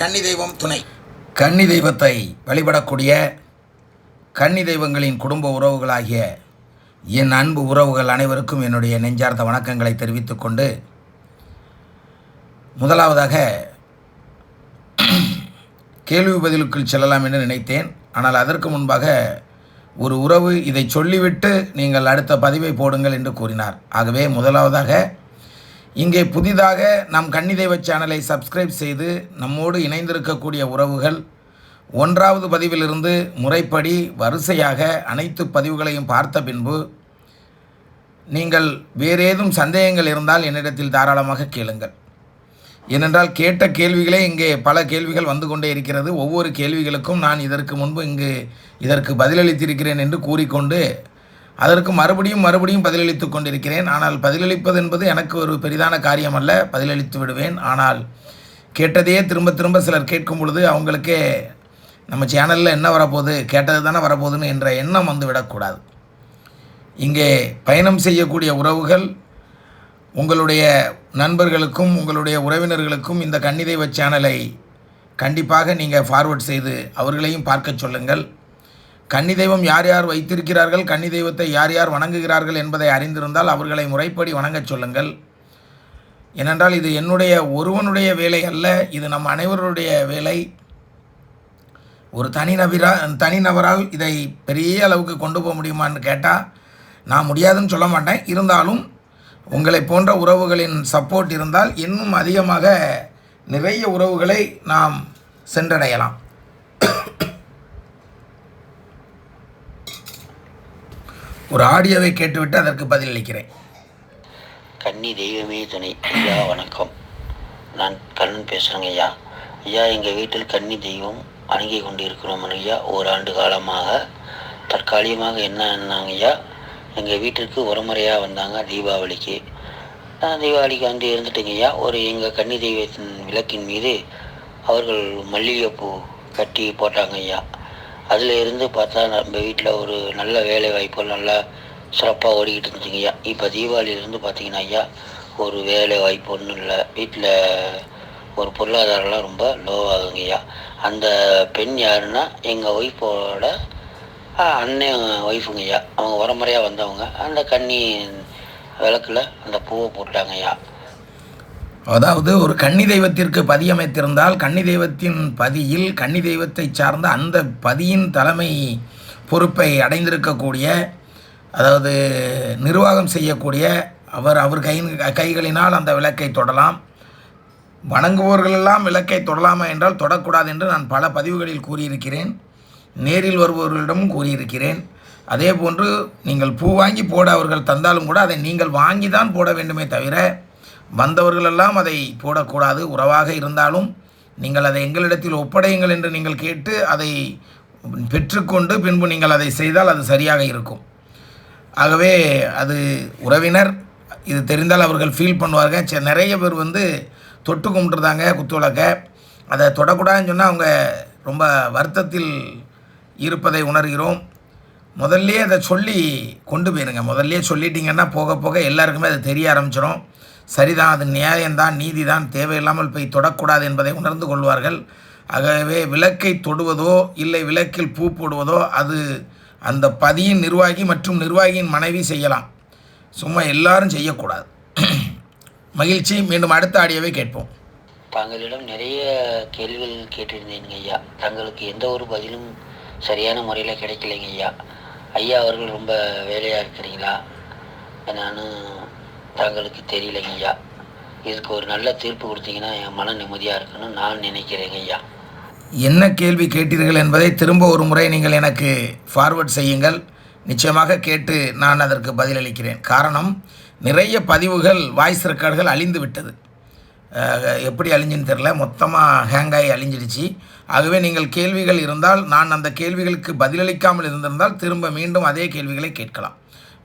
கன்னி தெய்வம் துணை. கன்னி தெய்வத்தை வழிபடக்கூடிய கன்னி தெய்வங்களின் குடும்ப உறவுகளாகிய என் அன்பு உறவுகள் அனைவருக்கும் என்னுடைய நெஞ்சார்ந்த வணக்கங்களை தெரிவித்துக் கொண்டு முதலாவதாக கேள்வி பதிலுக்குள் செல்லலாம் என்று நினைத்தேன். ஆனால் அதற்கு முன்பாக ஒரு உறவு இதை சொல்லிவிட்டு நீங்கள் அடுத்த பதிவை போடுங்கள் என்று கூறினார். ஆகவே முதலாவதாக இங்கே புதிதாக நம் கன்னிதெய்வ சேனலை சப்ஸ்கிரைப் செய்து நம்மோடு இணைந்திருக்கக்கூடிய உறவுகள் ஒன்றாவது பதிவிலிருந்து முறைப்படி வரிசையாக அனைத்து பதிவுகளையும் பார்த்த பின்பு நீங்கள் வேறேதும் சந்தேகங்கள் இருந்தால் என்னிடத்தில் தாராளமாக கேளுங்கள். ஏனென்றால் கேட்ட கேள்விகளே இங்கே பல கேள்விகள் வந்து கொண்டே இருக்கிறது. ஒவ்வொரு கேள்விகளுக்கும் நான் இதற்கு முன்பு இங்கு இதற்கு பதிலளித்திருக்கிறேன் என்று கூறிக்கொண்டு அதற்கு மறுபடியும் மறுபடியும் பதிலளித்து கொண்டிருக்கிறேன். ஆனால் பதிலளிப்பது என்பது எனக்கு ஒரு பெரிதான காரியம் அல்ல பதிலளித்து விடுவேன். ஆனால் கேட்டதையே திரும்ப திரும்ப சிலர் கேட்கும் பொழுது அவங்களுக்கே நம்ம சேனலில் என்ன வரப்போகுது? கேட்டது தானே வரப்போகுதுன்னு என்ற எண்ணம் வந்து விடக்கூடாது. இங்கே பயணம் செய்யக்கூடிய உறவுகள் உங்களுடைய நண்பர்களுக்கும் உங்களுடைய உறவினர்களுக்கும் இந்த கன்னிதெய்வ சேனலை கண்டிப்பாக நீங்கள் ஃபார்வர்ட் செய்து அவர்களையும் பார்க்க சொல்லுங்கள். கன்னி தெய்வம் யார் யார் வைத்திருக்கிறார்கள்? கன்னி தெய்வத்தை யார் யார் வணங்குகிறார்கள் என்பதை அறிந்திருந்தால் அவர்களை முறைப்படி வணங்கச் சொல்லுங்கள். ஏனென்றால் இது என்னுடைய ஒருவனுடைய வேலை அல்ல இது நம் அனைவருடைய வேலை. ஒரு தனிநபரா தனிநபரால் இதை பெரிய அளவுக்கு கொண்டு போக முடியுமான்னு கேட்டால் நான் முடியாதுன்னு சொல்ல மாட்டேன். இருந்தாலும் உங்களை போன்ற உறவுகளின் சப்போர்ட் இருந்தால் இன்னும் அதிகமாக நிறைய உறவுகளை நாம் சென்றடையலாம். ஒரு ஆடியோவை கேட்டுவிட்டு அதற்கு பதிலளிக்கிறேன் கன்னி தெய்வமே துணை. ஐயா வணக்கம். நான் கண்ணன் பேசுகிறேங்க ஐயா. ஐயா எங்கள் வீட்டில் கன்னி தெய்வம் அணுகி கொண்டு இருக்கிறோம் ஐயா. ஓராண்டு காலமாக தற்காலிகமாக என்ன என்னாங்க ஐயா? எங்கள் வீட்டிற்கு உரமுறையாக வந்தாங்க தீபாவளிக்கு. நான் தீபாவளிக்கு வந்து இருந்துட்டேங்க ஐயா. ஒரு எங்கள் கன்னி தெய்வத்தின் விளக்கின் மீது அவர்கள் மல்லிகைப்பூ கட்டி போட்டாங்க ஐயா. அதில் இருந்து பார்த்தா நம்ம வீட்டில் ஒரு நல்ல வேலை வாய்ப்புகள் நல்லா சிறப்பாக ஓடிக்கிட்டு இருந்துச்சுங்க ஐயா. இப்போ தீபாவளியிலேருந்து பார்த்தீங்கன்னா ஐயா ஒரு வேலை வாய்ப்பு ஒன்றும் இல்லை. வீட்டில் ஒரு பொருளாதாரம்லாம் ரொம்ப லோவாகுங்க ஐயா. அந்த பெண் யாருன்னா எங்கள் ஒய்ஃபோட அண்ணன் ஒய்ஃபுங்க ஐயா. அவங்க உரமுறையாக வந்தவங்க. அந்த கண்ணி விளக்கில் அந்த பூவை போட்டாங்க ஐயா. அதாவது ஒரு கன்னி தெய்வத்திற்கு பதியமைத்திருந்தால் கன்னி தெய்வத்தின் பதியில் கன்னி தெய்வத்தை சார்ந்த அந்த பதியின் தலைமை பொறுப்பை அடைந்திருக்கக்கூடிய அதாவது நிர்வாகம் செய்யக்கூடிய அவர் அவர் கை கைகளினால் அந்த விளக்கை தொடலாம். வணங்குபவர்களெல்லாம் விளக்கை தொடலாமா என்றால் தொடக்கூடாது என்று நான் பல பதிவுகளில் கூறியிருக்கிறேன். நேரில் வருபவர்களிடமும் கூறியிருக்கிறேன். அதே போன்று நீங்கள் பூ வாங்கி போட அவர்கள் தந்தாலும் கூட அதை நீங்கள் வாங்கி தான் போட வேண்டுமே தவிர வந்தவர்களெல்லாம் அதை போடக்கூடாது. உறவாக இருந்தாலும் நீங்கள் அதை எங்களிடத்தில் ஒப்படையுங்கள் என்று நீங்கள் கேட்டு அதை பெற்றுக்கொண்டு பின்பு நீங்கள் அதை செய்தால் அது சரியாக இருக்கும். ஆகவே அது உறவினர் இது தெரிந்தால் அவர்கள் ஃபீல் பண்ணுவார்கள். சரி நிறைய பேர் வந்து தொட்டு கும்பிட்டுருந்தாங்க குத்துவிளக்க. அதை தொடக்கூடாதுன்னு சொன்னால் அவங்க ரொம்ப வருத்தத்தில் இருப்பதை உணர்கிறோம். முதல்லையே அதை சொல்லி கொண்டு போயிருங்க. முதல்லையே சொல்லிட்டீங்கன்னா போக போக எல்லாருக்குமே அது தெரிய ஆரம்பிச்சிடும் சரிதான் அது நியாயம்தான் நீதிதான் தேவையில்லாமல் போய் தொடக்கூடாது என்பதை உணர்ந்து கொள்வார்கள். ஆகவே விளக்கை தொடுவதோ இல்லை விளக்கில் பூ போடுவதோ அது அந்த பதியின் நிர்வாகி மற்றும் நிர்வாகியின் மனைவி செய்யலாம். சும்மா எல்லாரும் செய்யக்கூடாது. மகிழ்ச்சி. மீண்டும் அடுத்த ஆடியோவை கேட்போம். தங்களிடம் நிறைய கேள்விகள் கேட்டிருந்தேங்க ஐயா. தங்களுக்கு எந்த ஒரு பதிலும் சரியான முறையில் கிடைக்கலைங்க ஐயா. ஐயா அவர்கள் ரொம்ப வேலையாக இருக்கிறீங்களா? நான் தங்களுக்கு தெரியலைங்க ஐயா. இதுக்கு ஒரு நல்ல தீர்ப்பு கொடுத்தீங்கன்னா என் மன நிம்மதியாக இருக்குன்னு நான் நினைக்கிறேங்க ஐயா. என்ன கேள்வி கேட்டீர்கள் என்பதை திரும்ப ஒரு முறை நீங்கள் எனக்கு ஃபார்வர்ட் செய்யுங்கள். நிச்சயமாக கேட்டு நான் அதற்கு பதிலளிக்கிறேன். காரணம் நிறைய பதிவுகள் வாய்ஸ் ரெக்கார்டுகள் அழிந்து விட்டது. எப்படி அழிஞ்சுன்னு தெரில மொத்தமாக ஹேங்காகி அழிஞ்சிடுச்சு. ஆகவே நீங்கள் கேள்விகள் இருந்தால் நான் அந்த கேள்விகளுக்கு பதிலளிக்காமல் இருந்திருந்தால் திரும்ப மீண்டும் அதே கேள்விகளை கேட்கலாம்.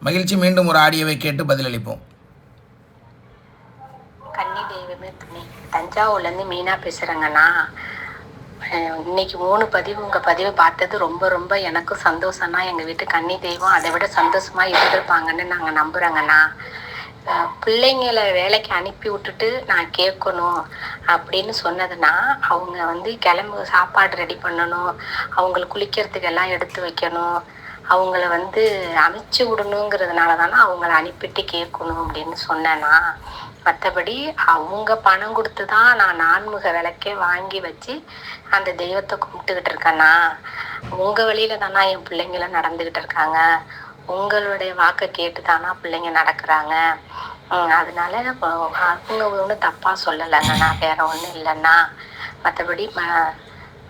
மகிழ்ச்சி. மீண்டும் ஒரு ஆடியோவை கேட்டு பதிலளிப்போம் கன்னி தெய்வமே துணை தஞ்சாவூர்லேருந்து மீனா பேசுகிறேங்கண்ணா இன்னைக்கு மூணு பதிவு உங்கள் பதிவு பார்த்தது ரொம்ப ரொம்ப எனக்கும் சந்தோஷம்னா எங்கள் வீட்டு கன்னி தெய்வம் அதை விட சந்தோஷமாக இருந்திருப்பாங்கன்னு நாங்கள் நம்புகிறோங்கண்ணா பிள்ளைங்களை வேலைக்கு அனுப்பி விட்டுட்டு நான் கேட்கணும் அப்படின்னு சொன்னதுன்னா அவங்க வந்து கிளம்பு சாப்பாடு ரெடி பண்ணணும். அவங்களுக்கு குளிக்கிறதுக்கு எல்லாம் எடுத்து வைக்கணும். அவங்கள வந்து அனுப்பிச்சி விடணுங்கிறதுனால தானே அவங்கள அனுப்பிட்டு கேட்கணும் அப்படின்னு சொன்னேன்னா மற்றபடி அவங்க பணம் கொடுத்து தான் நான் நான்முக விளக்கே வாங்கி வச்சு அந்த தெய்வத்தை கும்பிட்டுக்கிட்டு இருக்கேன்னா உங்கள் வழியில தானா என் பிள்ளைங்கள நடந்துக்கிட்டு இருக்காங்க. உங்களுடைய வாக்கை கேட்டு தானா பிள்ளைங்க நடக்கிறாங்க. அதனால அவங்க ஒன்றும் தப்பாக சொல்லலைங்கண்ணா வேற ஒன்றும் இல்லைண்ணா மற்றபடி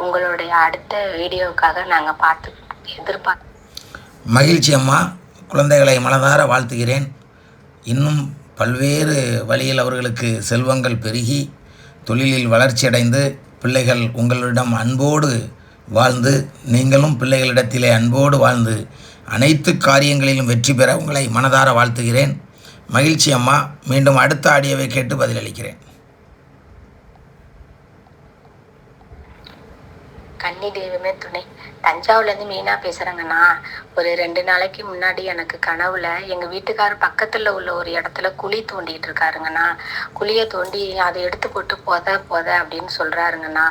உங்களுடைய அடுத்த வீடியோவுக்காக நாங்கள் பார்த்து எதிர்பார்க்க மகிழ்ச்சி அம்மா. குழந்தைகளை மனதார வாழ்த்துகிறேன். இன்னும் பல்வேறு வழியில் அவர்களுக்கு செல்வங்கள் பெருகி தொழிலில் வளர்ச்சியடைந்து பிள்ளைகள் உங்களிடம் அன்போடு வாழ்ந்து நீங்களும் பிள்ளைகளிடத்திலே அன்போடு வாழ்ந்து அனைத்து காரியங்களிலும் வெற்றி பெற உங்களை மனதார வாழ்த்துகிறேன். மகிழ்ச்சி அம்மா. மீண்டும் அடுத்த ஆடியோவை கேட்டு பதிலளிக்கிறேன். கன்னி தெய்வமே துணை. தஞ்சாவூர்லேருந்து மீனா பேசுகிறேங்கண்ணா ஒரு ரெண்டு நாளைக்கு முன்னாடி எனக்கு கனவுல எங்கள் வீட்டுக்கார் பக்கத்தில் உள்ள ஒரு இடத்துல குழி தோண்டிட்டு இருக்காருங்கண்ணா. குழியை தோண்டி அதை எடுத்து போட்டு புத புத அப்படின்னு சொல்கிறாருங்கண்ணா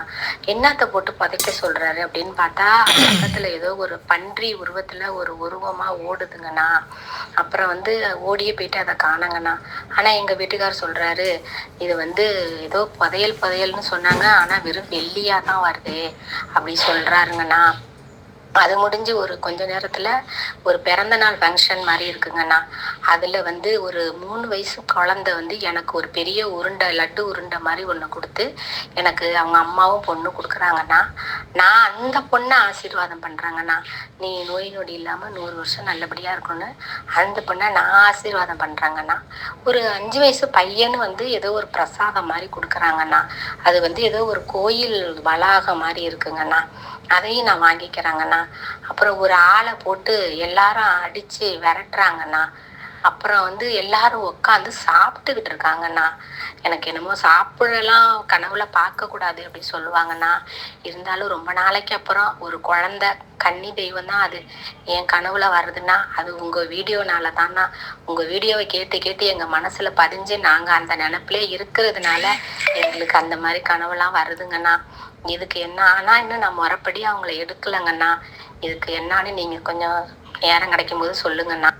என்னத்தை போட்டு புதைக்க சொல்கிறாரு அப்படின்னு பார்த்தா பக்கத்தில் ஏதோ ஒரு பன்றி உருவத்தில் ஒரு உருவமாக ஓடுதுங்கண்ணா. அப்புறம் வந்து ஓடியே போயிட்டு அதை காணங்கண்ணா. ஆனால் எங்கள் வீட்டுக்கார் சொல்கிறாரு இது வந்து ஏதோ புதையல் புதையல்னு சொன்னாங்க. ஆனால் வெறும் வெள்ளியாக தான் வருது. அப்படி சொல்கிறாருங்கண்ணா அது முடிஞ்சு ஒரு கொஞ்ச நேரத்தில் ஒரு பிறந்த நாள் ஃபங்க்ஷன் மாதிரி இருக்குங்கண்ணா. அதில் வந்து ஒரு மூணு வயசு குழந்தை வந்து எனக்கு ஒரு பெரிய உருண்டை லட்டு உருண்டை மாதிரி ஒன்று கொடுத்து எனக்கு அவங்க அம்மாவும் பொண்ணு கொடுக்குறாங்கண்ணா. நான் அந்த பொண்ணை ஆசீர்வாதம் பண்ணுறாங்கண்ணா நீ நோய் நொடி இல்லாமல் நூறு வருஷம் நல்லபடியாக இருக்கணும்னு அந்த பொண்ணை நான் ஆசீர்வாதம் பண்ணுறாங்கண்ணா ஒரு அஞ்சு வயசு பையன் வந்து ஏதோ ஒரு பிரசாதம் மாதிரி கொடுக்குறாங்கண்ணா. அது வந்து ஏதோ ஒரு கோயில் வளாகம் மாதிரி இருக்குங்கண்ணா. அதையும் நான் வாங்கிக்கிறாங்கண்ணா. அப்புறம் ஒரு ஆளை போட்டு எல்லாரும் அடிச்சு விரட்டுறாங்கண்ணா. அப்புறம் வந்து எல்லாரும் உட்காந்து சாப்பிட்டுக்கிட்டு இருக்காங்கண்ணா. எனக்கு என்னமோ சாப்பிடலாம் கனவுல பார்க்கக்கூடாது அப்படி சொல்லுவாங்கண்ணா. இருந்தாலும் ரொம்ப நாளைக்கு அப்புறம் ஒரு குழந்தை கன்னி தெய்வம் தான் அது. என் கனவுல வருதுன்னா அது உங்க வீடியோனால தானா உங்க வீடியோவை கேட்டு கேட்டு எங்க மனசுல பதிஞ்சு நாங்க அந்த நினைப்பிலே இருக்கிறதுனால எங்களுக்கு அந்த மாதிரி கனவுலாம் வருதுங்கண்ணா. இதுக்கு என்ன ஆனா இன்னும் நான் முறைப்படி அவங்கள எடுக்கலைங்கண்ணா. இதுக்கு என்னன்னு நீங்க கொஞ்சம் நேரம் கிடைக்கும் போது சொல்லுங்கண்ணா.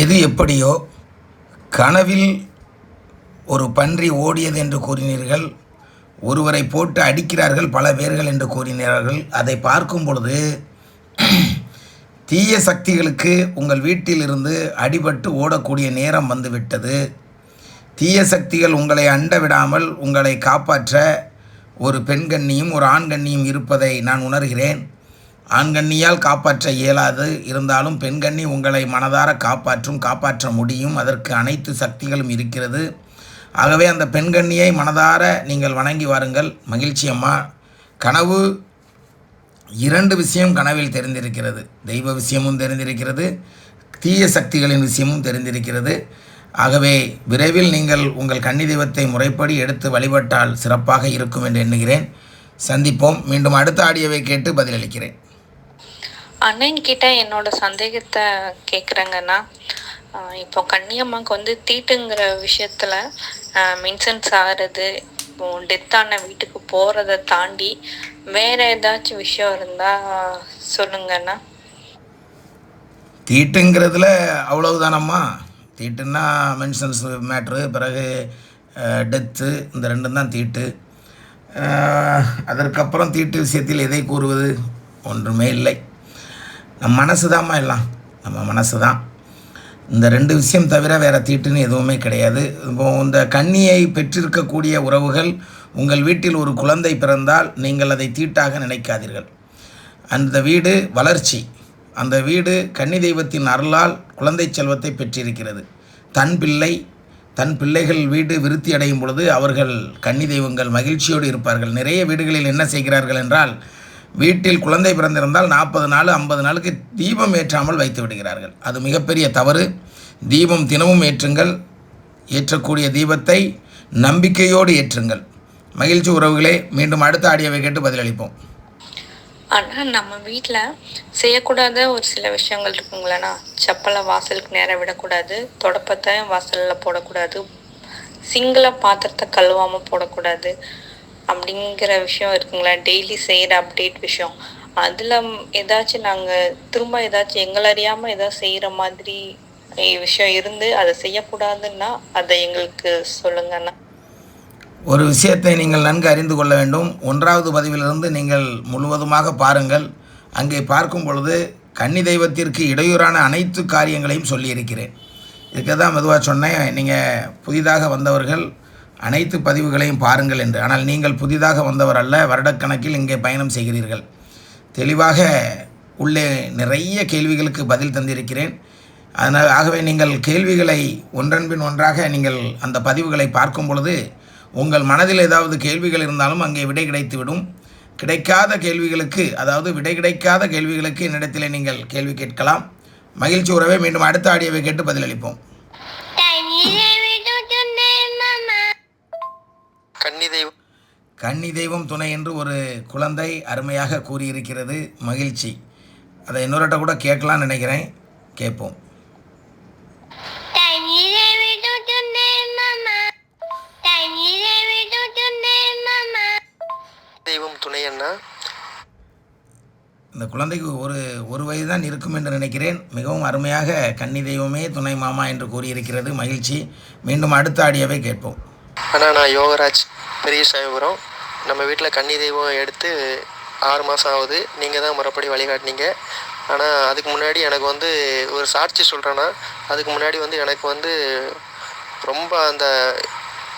எது எப்படியோ கனவில் ஒரு பன்றி ஓடியது என்று கூறினீர்கள். ஒருவரை போட்டு அடிக்கிறார்கள் பல பேர்கள் என்று கூறினார்கள். அதை பார்க்கும் பொழுது தீய சக்திகளுக்கு உங்கள் வீட்டிலிருந்து அடிபட்டு ஓடக்கூடிய நேரம் வந்துவிட்டது. தீய சக்திகள் உங்களை அண்ட விடாமல் உங்களை காப்பாற்ற ஒரு பெண்கண்ணியும் ஒரு ஆண்கண்ணியும் இருப்பதை நான் உணர்கிறேன். ஆண்கண்ணியால் காப்பாற்ற இயலாது. இருந்தாலும் பெண்கண்ணி உங்களை மனதார காப்பாற்றும் காப்பாற்ற முடியும். அதற்கு அனைத்து சக்திகளும் இருக்கிறது. ஆகவே அந்த பெண்கண்ணியை மனதார நீங்கள் வணங்கி வாருங்கள். மகிழ்ச்சி அம்மா. கனவு இரண்டு விஷயம் கனவில் தெரிந்திருக்கிறது. தெய்வ விஷயமும் தெரிந்திருக்கிறது. தீய சக்திகளின் விஷயமும் தெரிந்திருக்கிறது. ஆகவே விரைவில் நீங்கள் உங்கள் கன்னி தெய்வத்தை முறைப்படி எடுத்து வழிபட்டால் சிறப்பாக இருக்கும் என்று எண்ணுகிறேன். சந்திப்போம். மீண்டும் அடுத்த ஆடியோவை கேட்டு பதிலளிக்கிறேன். அண்ணன் கிட்ட என்னோட சந்தேகத்தை கேட்குறேங்கண்ணா இப்போ கன்னியம்மாக்கு வந்து தீட்டுங்கிற விஷயத்துல மென்ஷன்ஸ் ஆகிறது இப்போ டெத்தான வீட்டுக்கு போகிறத தாண்டி வேற ஏதாச்சும் விஷயம் இருந்தால் சொல்லுங்கண்ணா. தீட்டுங்கிறதுல அவ்வளவுதானம்மா? தீட்டுன்னா மென்ஷன்ஸ் மேட்ரு பிறகு டெத்து இந்த ரெண்டும் தான் தீட்டு. அதற்கப்புறம் தீட்டு விஷயத்தில் எதை கூறுவது? ஒன்றுமே இல்லை. நம்ம மனசு தாம்மா எல்லாம். நம்ம மனசு தான். இந்த ரெண்டு விஷயம் தவிர வேறு தீட்டுன்னு எதுவுமே கிடையாது. இப்போ இந்த கன்னியை பெற்றிருக்கக்கூடிய உறவுகள் உங்கள் வீட்டில் ஒரு குழந்தை பிறந்தால் நீங்கள் அதை தீட்டாக நினைக்காதீர்கள். அந்த வீடு வளர்ச்சி. அந்த வீடு கன்னி தெய்வத்தின் அருளால் குழந்தை செல்வத்தை பெற்றிருக்கிறது. தன் பிள்ளை தன் பிள்ளைகள் வீடு விருத்தி அடையும் பொழுது அவர்கள் கன்னி தெய்வங்கள் மகிழ்ச்சியோடு இருப்பார்கள். நிறைய வீடுகளில் என்ன செய்கிறார்கள் என்றால் வீட்டில் குழந்தை பிறந்திருந்தால் நாற்பது நாள் ஐம்பது நாளுக்கு தீபம் ஏற்றாமல் வைத்து விடுகிறார்கள். அது மிகப்பெரிய தவறு. தீபம் தினமும் ஏற்றுங்கள். ஏற்றக்கூடிய தீபத்தை நம்பிக்கையோடு ஏற்றுங்கள். மகிழ்ச்சி உறவுகளே மீண்டும் அடுத்த ஆடியோவை கேட்டு பதிலளிப்போம். ஆனால் நம்ம வீட்டில் செய்யக்கூடாத ஒரு சில விஷயங்கள் இருக்குங்களேண்ணா செப்பலை வாசலுக்கு நேராக விடக்கூடாது. தொடப்பத்தை வாசலில் போடக்கூடாது. சிங்கிள பாத்திரத்தை கழுவாமல் போடக்கூடாது. அப்படிங்கிற விஷயம் இருக்குங்களா. டெய்லி செய்கிற அப்டேட் விஷயம். அதில் ஏதாச்சும் நாங்கள் திரும்ப ஏதாச்சும் எங்களை அறியாமல் ஏதாவது செய்கிற மாதிரி விஷயம் இருந்து அதை செய்யக்கூடாதுன்னா அதை எங்களுக்கு சொல்லுங்கண்ணா ஒரு விஷயத்தை நீங்கள் நன்கு அறிந்து கொள்ள வேண்டும். ஒன்றாவது பதிவிலிருந்து நீங்கள் முழுவதுமாக பாருங்கள். அங்கே பார்க்கும் பொழுது கன்னி தெய்வத்திற்கு இடையூறான அனைத்து காரியங்களையும் சொல்லியிருக்கிறேன். இதுக்கு தான் மெதுவாக சொன்னேன். நீங்கள் புதிதாக வந்தவர்கள் அனைத்து பதிவுகளையும் பாருங்கள் என்று. ஆனால் நீங்கள் புதிதாக வந்தவர் அல்ல வருடக்கணக்கில் இங்கே பயணம் செய்கிறீர்கள். தெளிவாக உள்ளே நிறைய கேள்விகளுக்கு பதில் தந்திருக்கிறேன். அதனால் ஆகவே நீங்கள் கேள்விகளை ஒன்றன்பின் ஒன்றாக நீங்கள் அந்த பதிவுகளை பார்க்கும் பொழுது உங்கள் மனதில் ஏதாவது கேள்விகள் இருந்தாலும் அங்கே விடை கிடைத்துவிடும். கிடைக்காத கேள்விகளுக்கு அதாவது விடை கிடைக்காத கேள்விகளுக்கு என்னிடத்திலே நீங்கள் கேள்வி கேட்கலாம். மகிழ்ச்சி உறவே மீண்டும் அடுத்த ஆடியோவை கேட்டு பதிலளிப்போம். கன்னி தெய்வம் கன்னி தெய்வம் துணை என்று ஒரு குழந்தை அருமையாக கூறியிருக்கிறது. மகிழ்ச்சி. அதை இன்னொருட்ட கூட கேட்கலாம்னு நினைக்கிறேன். கேட்போம். துணை அண்ணா இந்த குழந்தைக்கு ஒரு ஒரு வயது தான் இருக்கும் என்று நினைக்கிறேன். மிகவும் அருமையாக கன்னி தெய்வமே துணை மாமா என்று கூறியிருக்கிறது. மகிழ்ச்சி. மீண்டும் அடுத்த ஆடியோவை கேட்போம். அண்ணா நான் யோகராஜ் பெரிய சாயபுரம் நம்ம வீட்டில் கன்னி தெய்வம் எடுத்து ஆறு மாதம் ஆகுது. நீங்கள் தான் முறைப்படி வழிகாட்டினீங்க. ஆனால் அதுக்கு முன்னாடி எனக்கு வந்து ஒரு சாட்சி சொல்கிறேன்னா அதுக்கு முன்னாடி வந்து எனக்கு வந்து ரொம்ப அந்த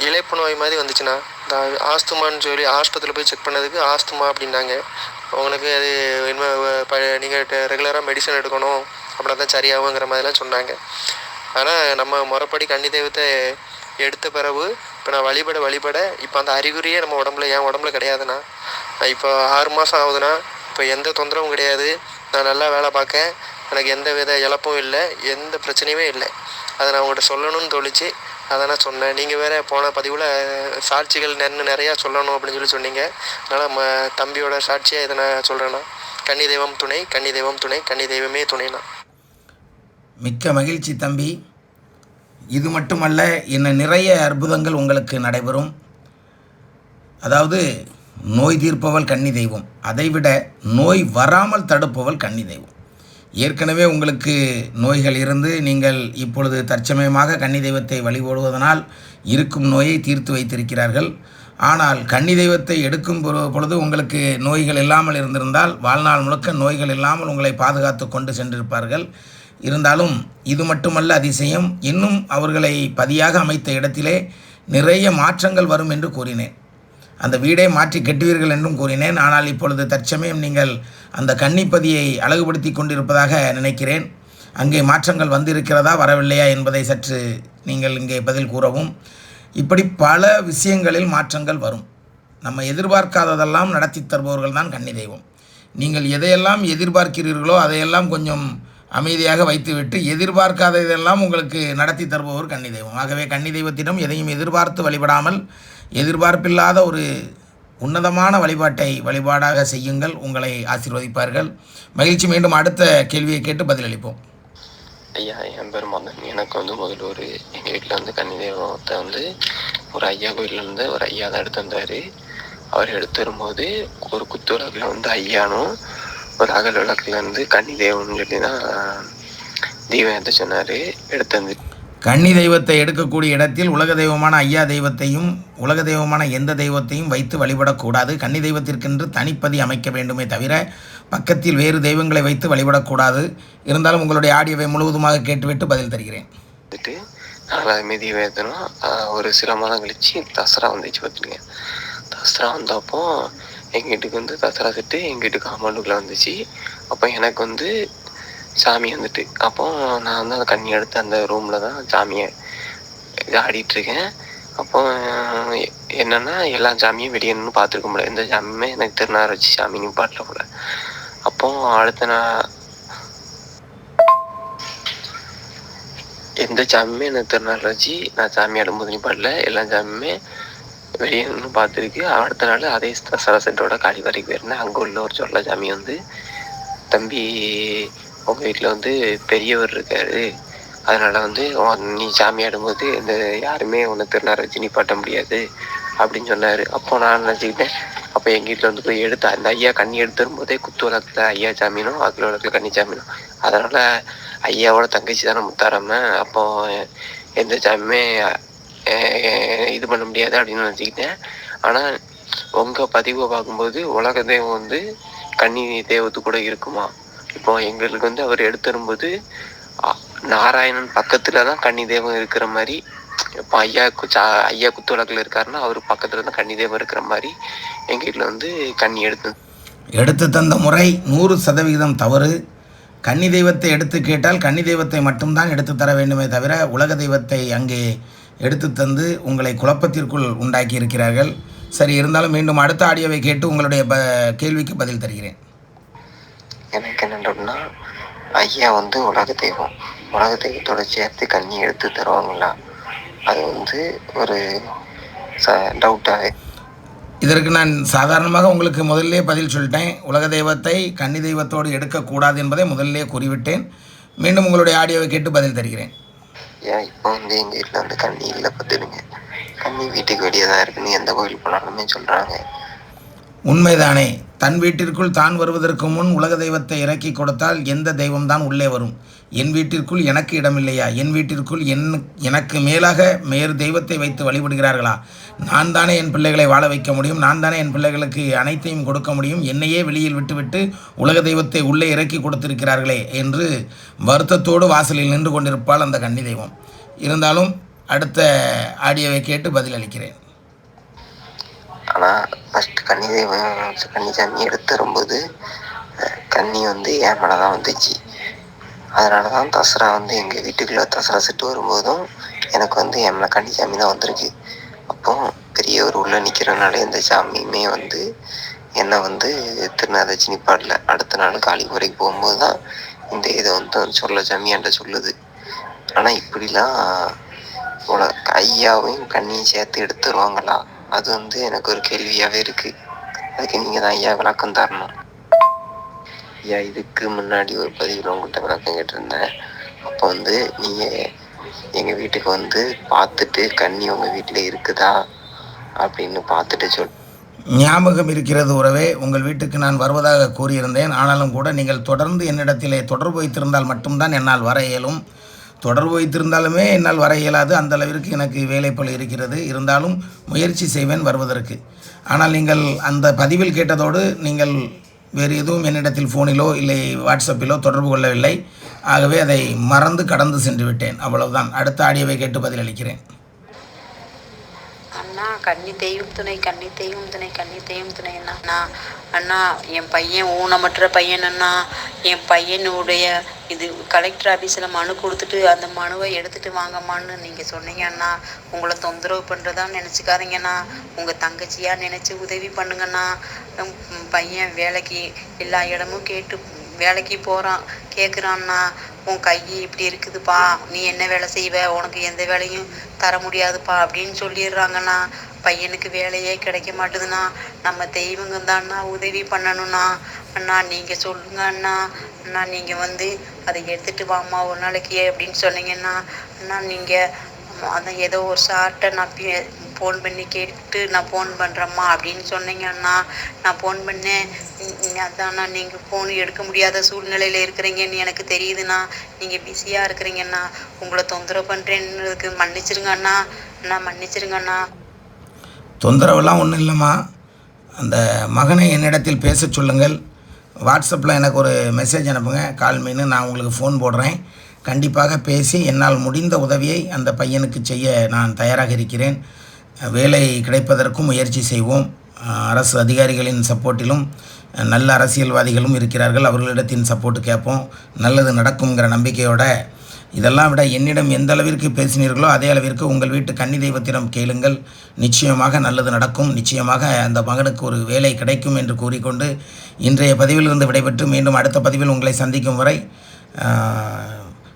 இழைப்பு நோய் மாதிரி வந்துச்சுண்ணா. இந்த ஆஸ்துமான்னு சொல்லி ஆஸ்பத்திரியில் போய் செக் பண்ணதுக்கு ஆஸ்துமா அப்படின்னாங்க. உங்களுக்கு அது இனிமேல் நீங்கள் ரெகுலராக மெடிசன் எடுக்கணும் அப்படின்னா தான் சரியாகுங்கிற மாதிரிலாம் சொன்னாங்க. ஆனால் நம்ம முறைப்படி கன்னி தெய்வத்தை எடுத்த பிறகு இப்போ நான் வழிபட வழிபட இப்போ அந்த அறிகுறியே நம்ம உடம்புல என் உடம்புல கிடையாதுண்ணா. இப்போ ஆறு மாதம் ஆகுதுன்னா இப்போ எந்த தொந்தரவும் கிடையாது. நான் நல்லா வேலை பார்க்க எனக்கு எந்த வித இழப்பும் இல்லை. எந்த பிரச்சனையுமே இல்லை. அதை நான் உங்கள்கிட்ட சொல்லணும்னு தோணுச்சு. அதானே சொன்னேன். நீங்கள் வேறு போன பதிவில் சாட்சிகள் இன்னும் நிறையா சொல்லணும் அப்படின்னு சொல்லி சொன்னீங்க. அதனால் நம்ம தம்பியோட சாட்சியாக இதை நான் சொல்கிறேன்னா கன்னி தெய்வம் துணை கன்னி தெய்வம் துணை கன்னி தெய்வமே துணைண்ணா மிக்க மகிழ்ச்சி தம்பி. இது மட்டுமல்ல இன்னும் நிறைய அற்புதங்கள் உங்களுக்கு நடைபெறும். அதாவது நோய் தீர்ப்பவள் கன்னி தெய்வம். அதைவிட நோய் வராமல் தடுப்பவள் கன்னி தெய்வம். ஏற்கனவே உங்களுக்கு நோய்கள் இருந்து நீங்கள் இப்பொழுது தற்சமயமாக கன்னி தெய்வத்தை வழிபடுவதனால் இருக்கும் நோயை தீர்த்து வைத்திருக்கிறார்கள். ஆனால் கன்னி தெய்வத்தை எடுக்கும் பொழுது உங்களுக்கு நோய்கள் இல்லாமல் இருந்திருந்தால் வாழ்நாள் முழுக்க நோய்கள் இல்லாமல் உங்களை பாதுகாத்து கொண்டு சென்றிருப்பார்கள். இருந்தாலும் இது மட்டுமல்ல அதிசயம். இன்னும் அவர்களை பதியாக அமைத்த இடத்திலே நிறைய மாற்றங்கள் வரும் என்று கூறினேன். அந்த வீடை மாற்றி கட்டுவீர்கள் என்றும் கூறினேன். ஆனால் இப்பொழுது தற்சமயம் நீங்கள் அந்த கன்னிப்பதியை அழகுபடுத்தி கொண்டிருப்பதாக நினைக்கிறேன். அங்கே மாற்றங்கள் வந்திருக்கிறதா வரவில்லையா என்பதை சற்று நீங்கள் இங்கே பதில் கூறவும். இப்படி பல விஷயங்களில் மாற்றங்கள் வரும். நம்ம எதிர்பார்க்காததெல்லாம் நடத்தி தருபவர்கள் தான் கன்னி தெய்வம் நீங்கள் எதையெல்லாம் எதிர்பார்க்கிறீர்களோ அதையெல்லாம் கொஞ்சம் அமைதியாக வைத்துவிட்டு எதிர்பார்க்காத இதெல்லாம் உங்களுக்கு நடத்தி தருபவர் கன்னி தெய்வம். ஆகவே கன்னி தெய்வத்திடம் எதையும் எதிர்பார்த்து வழிபடாமல் எதிர்பார்ப்பில்லாத ஒரு உன்னதமான வழிபாட்டை வழிபாடாக செய்யுங்கள். உங்களை ஆசீர்வதிப்பார்கள். மகிழ்ச்சி. மீண்டும் அடுத்த கேள்வியை கேட்டு பதிலளிப்போம். ஐயா என் பேர் மதன் எனக்கு வந்து முதல்ல ஒரு எங்கள் வீட்டில் வந்து கன்னி தெய்வத்தை வந்து ஒரு ஐயா கோயிலேருந்து ஒரு ஐயா தான் எடுத்து வந்தார். அவர் எடுத்து வரும்போது ஒரு குத்து விளக்கில் வந்து ஐயானும் ஒரு அகல் விளக்குல இருந்து கன்னி தெய்வம்னு சொல்லி தான் தெய்வம் எடுத்து சொன்னார் எடுத்து வந்து கன்னி தெய்வத்தை எடுக்கக்கூடிய இடத்தில் உலக தெய்வமான ஐயா தெய்வத்தையும் உலக தெய்வமான எந்த தெய்வத்தையும் வைத்து வழிபடக்கூடாது. கன்னி தெய்வத்திற்கென்று தனிப்பதி அமைக்க வேண்டுமே தவிர பக்கத்தில் வேறு தெய்வங்களை வைத்து வழிபடக்கூடாது. இருந்தாலும் உங்களுடைய ஆடியோவை முழுவதுமாக கேட்டுவிட்டு பதில் தருகிறேன். நாலாவது மீதி வேதனம் ஒரு சில மாதம் கழிச்சு தசரா வந்துச்சு பார்த்துருங்க தசரா வந்தப்போ எங்கள் வீட்டுக்கு வந்து தசரா செட்டு எங்கள் வீட்டுக்கு காம்பவுண்டுக்குள்ளே வந்துச்சு. அப்போ எனக்கு வந்து சாமி வந்துட்டு அப்போ நான் வந்து அந்த கண்ணி எடுத்து அந்த ரூமில் தான் சாமியை ஆடிட்டுருக்கேன் அப்போ என்னென்னா என்னன்னா எல்லா சாமியும் வெளியே நின்று பார்த்துருக்க முடியல. எந்த சாமியுமே எனக்கு திருநாள் வச்சு சாமி நிப்பாட்டல போல. அப்போ அடுத்த நான் எந்த சாமியுமே எனக்கு திருநாள் வச்சு நான் சாமி ஆடும்போது நிப்பாட்டல. எல்லா சாமியுமே வெளியே நின்று பார்த்துருக்கு. அடுத்த நாள் அதே தசரா காளிவாரிக்கு காளி போயிருந்தேன். அங்கே உள்ள ஒரு சொல்ல சாமி வந்து தம்பி உங்கள் வீட்டில் வந்து பெரியவர் இருக்காரு. அதனால் வந்து உன் நீ சாமி ஆடும்போது இந்த யாருமே உன்னை திருநாரை வச்சு பாட்ட முடியாது. அப்படின்னு சொன்னார். அப்போ நான் நினச்சிக்கிட்டேன் அப்போ எங்கள் வீட்டில் வந்து போய் எடுத்து அந்த ஐயா கண்ணி எடுத்து வரும்போதே குத்து வழக்கில் ஐயா சாமினும் அகில வழக்கில் கண்ணி சாமினும். அதனால் ஐயாவோட தங்கச்சி தானே முத்தாராம அப்போ எந்த சாமியுமே இது பண்ண முடியாது அப்படின்னு நினச்சிக்கிட்டேன். ஆனால் உங்கள் பதிவை பார்க்கும்போது உலக தெய்வம் வந்து கன்னி தெய்வத்து கூட இருக்குமா? இப்போ எங்களுக்கு வந்து அவர் எடுத்துரும்போது நாராயணன் பக்கத்தில் தான் கன்னி தெய்வம் இருக்கிற மாதிரி இப்போ ஐயா குச்சா ஐயா குத்து விளக்குல இருக்காருன்னா அவர் பக்கத்தில் தான் கன்னி தெய்வம் இருக்கிற மாதிரி எங்கள் வீட்டில் வந்து கன்னி எடுத்து எடுத்து தந்த முறை நூறு சதவிகிதம் தவறு. கன்னி தெய்வத்தை எடுத்து கேட்டால் கன்னி தெய்வத்தை மட்டும்தான் எடுத்து தர வேண்டுமே தவிர உலக தெய்வத்தை அங்கே எடுத்து தந்து உங்களை குழப்பத்திற்குள் உண்டாக்கி இருக்கிறார்கள் சரி இருந்தாலும் மீண்டும் அடுத்த ஆடியோவை கேட்டு உங்களுடைய ப கேள்விக்கு பதில் தருகிறேன். எனக்கு என்ன டவுட்னா ஐயா வந்து உலக தெய்வம். உலக தெய்வத்தோட சேர்த்து கன்னி எடுத்து தருவாங்களா அது வந்து ஒரு ச டவுட்டாகவே இதற்கு நான் சாதாரணமாக உங்களுக்கு முதல்லே பதில் சொல்லிட்டேன். உலக தெய்வத்தை கன்னி தெய்வத்தோடு எடுக்கக்கூடாது என்பதை முதல்லே கூறிவிட்டேன். மீண்டும் உங்களுடைய ஆடியோவை கேட்டு பதில் தருகிறேன். ஏன் இப்போ வந்து எங்கள் வீட்டில் வந்து கண்ணி இல்லை பார்த்துடுங்க கண்ணி வீட்டுக்கு வெளியே தான் இருக்குன்னு எந்த கோயில் போனாலுமே சொல்கிறாங்க உண்மைதானே. தன் வீட்டிற்குள் தான் வருவதற்கு முன் உலக தெய்வத்தை இறக்கி கொடுத்தால் எந்த தெய்வம்தான் உள்ளே வரும்? என் வீட்டிற்குள் எனக்கு இடமில்லையா? என் வீட்டிற்குள் என் எனக்கு மேலாக மேறு தெய்வத்தை வைத்து வழிபடுகிறார்களா? நான் தானே என் பிள்ளைகளை வாழ வைக்க முடியும் நான் தானே என் பிள்ளைகளுக்கு அனைத்தையும் கொடுக்க முடியும் என்னையே வெளியில் விட்டுவிட்டு உலக தெய்வத்தை உள்ளே இறக்கி கொடுத்திருக்கிறார்களே என்று வருத்தத்தோடு வாசலில் நின்று கொண்டிருப்பாள் அந்த கன்னி தெய்வம். இருந்தாலும் அடுத்த ஆடியோவை கேட்டு பதிலளிக்கிறேன். ஆனால் ஃபஸ்ட்டு கன்னி தெய்வம் கன்னி சாமி எடுத்து வரும்போது கன்னி வந்து என் மேலே தான் வந்துச்சு. அதனால தான் தசரா வந்து எங்கள் வீட்டுக்குள்ளே தசரா செட்டு வரும்போதும் எனக்கு வந்து என் மேலே கன்னி சாமி தான் வந்திருக்கு. அப்போ பெரியவர் உள்ளே நிற்கிறனால எந்த சாமியுமே வந்து என்னை வந்து திருநாதச்சி நிப்பாடல அடுத்த நாள் காளி போகும்போது தான் இந்த இதை வந்து சொல்ல சாமி சொல்லுது. ஆனால் இப்படிலாம் உல ஐயாவையும் கண்ணியும் சேர்த்து எடுத்துருவாங்களா? அது வந்து எனக்கு ஒரு கேள்வியாகவே இருக்குது அதுக்கு நீங்கள் தான் ஐயா விளக்கம் தரணும். ஐயா இதுக்கு முன்னாடி ஒரு பதிவில் உங்கள்கிட்ட விளக்கம் கேட்டிருந்தேன். அப்போ வந்து நீங்கள் எங்கள் வீட்டுக்கு வந்து பார்த்துட்டு கண்ணி உங்கள் வீட்டில் இருக்குதா அப்படின்னு பார்த்துட்டு சொல் ஞாபகம் இருக்கிறது உறவே உங்கள் வீட்டுக்கு நான் வருவதாக கூறியிருந்தேன். ஆனாலும் கூட நீங்கள் தொடர்ந்து என்னிடத்திலே தொடர்பு வைத்திருந்தால் மட்டும்தான் என்னால் வர இயலும். தொடர்பு வைத்திருந்தாலுமே என்னால் வர இயலாது. அந்த அளவிற்கு எனக்கு வேலைப்பள் இருக்கிறது. இருந்தாலும் முயற்சி செய்வேன் வருவதற்கு. ஆனால் நீங்கள் அந்த பதிவில் கேட்டதோடு நீங்கள் வேறு எதுவும் என்னிடத்தில் ஃபோனிலோ இல்லை வாட்ஸ்அப்பிலோ தொடர்பு கொள்ளவில்லை. ஆகவே அதை மறந்து கடந்து சென்று விட்டேன். அவ்வளவுதான். அடுத்த ஆடியோவை கேட்டு பதிலளிக்கிறேன். அண்ணா கன்னி தெய்வம் துணை கன்னி தெய்வம் துணை கன்னி தெய்வம் துணை அண்ணா. அண்ணா அண்ணா என் பையன் ஊனமற்ற பையன் அண்ணா. என் பையனுடைய இது கலெக்டர் ஆஃபீஸில் மனு கொடுத்துட்டு அந்த மனுவை எடுத்துட்டு வாங்கம்மான்னு நீங்கள் சொன்னீங்க அண்ணா. உங்களை தொந்தரவு பண்ணுறதா நினச்சிக்காதீங்கண்ணா உங்கள் தங்கச்சியாக நினச்சி உதவி பண்ணுங்கண்ணா பையன் வேலைக்கு எல்லா இடமும் கேட்டு வேலைக்கு போகிறான் கேட்குறான்னா உன் கை இப்படி இருக்குதுப்பா. நீ என்ன வேலை செய்வ? உனக்கு எந்த வேலையும் தர முடியாதுப்பா. அப்படின்னு சொல்லிடுறாங்கண்ணா. பையனுக்கு வேலையே கிடைக்க மாட்டுதுண்ணா. நம்ம தெய்வங்க தான்ண்ணா உதவி பண்ணணும்ண்ணா. அண்ணா நீங்கள் சொல்லுங்க அண்ணா. அண்ணா நீங்கள் வந்து அதை எடுத்துகிட்டு வாம்மா ஒரு நாளைக்கு அப்படின்னு சொன்னீங்கன்னா அண்ணா நீங்கள் அதான் ஏதோ ஒரு சார்கிட்ட நான் ஃபோன் பண்ணி கேட்டு நான் ஃபோன் பண்ணுறேம்மா அப்படின்னு சொன்னீங்க அண்ணா நான் ஃபோன் பண்ணேன். நீ- அதாண்ணா நீங்கள் ஃபோன் எடுக்க முடியாத சூழ்நிலையில் இருக்கிறீங்கன்னு எனக்கு தெரியுதுண்ணா. நீங்கள் பிஸியாக இருக்கிறீங்கண்ணா உங்களை தொந்தரவு பண்ணுறேன்னு மன்னிச்சிருங்கண்ணா. அண்ணா மன்னிச்சிருங்கண்ணா. தொந்தரவுலாம் ஒன்றும் இல்லைம்மா. அந்த மகனை என்னிடத்தில் பேச சொல்லுங்கள். வாட்ஸ்அப்பில் எனக்கு ஒரு மெசேஜ் அனுப்புங்க. கால் மீன் நான் உங்களுக்கு ஃபோன் போடுறேன். கண்டிப்பாக பேசி என்னால் முடிந்த உதவியை அந்த பையனுக்கு செய்ய நான் தயாராக இருக்கிறேன். வேலை கிடைப்பதற்கும் முயற்சி செய்வோம். அரசு அதிகாரிகளின் சப்போர்ட்டிலும் நல்ல அரசியல்வாதிகளும் இருக்கிறார்கள். அவர்களிடத்தின் சப்போர்ட்டு கேட்போம். நல்லது நடக்குங்கிற நம்பிக்கையோட இதெல்லாம் விட என்னிடம் எந்த அளவிற்கு பேசினீர்களோ அதே அளவிற்கு உங்கள் வீட்டு கன்னி தெய்வத்திடம் கேளுங்கள். நிச்சயமாக நல்லது நடக்கும். நிச்சயமாக அந்த மகனுக்கு ஒரு வேலை கிடைக்கும் என்று கூறிக்கொண்டு இன்றைய பதிவிலிருந்து விடைபெற்று மீண்டும் அடுத்த பதிவில் உங்களை சந்திக்கும் வரை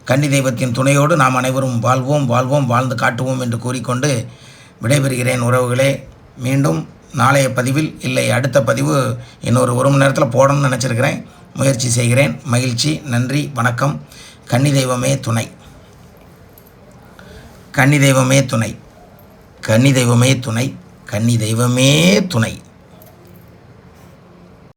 கன்னி தெய்வத்தின் துணையோடு நாம் அனைவரும் வாழ்வோம் வாழ்வோம் வாழ்ந்து காட்டுவோம் என்று கூறிக்கொண்டு விடைபெறுகிறேன் உறவுகளே. மீண்டும் நாளைய பதிவில் இல்லை அடுத்த பதிவு இன்னொரு ஒரு மணி நேரத்தில் போடணும்னு நினச்சிருக்கிறேன். முயற்சி செய்கிறேன். மகிழ்ச்சி நன்றி வணக்கம். கன்னி தெய்வமே துணை. கன்னி தெய்வமே துணை. கன்னி தெய்வமே துணை. கன்னி தெய்வமே துணை.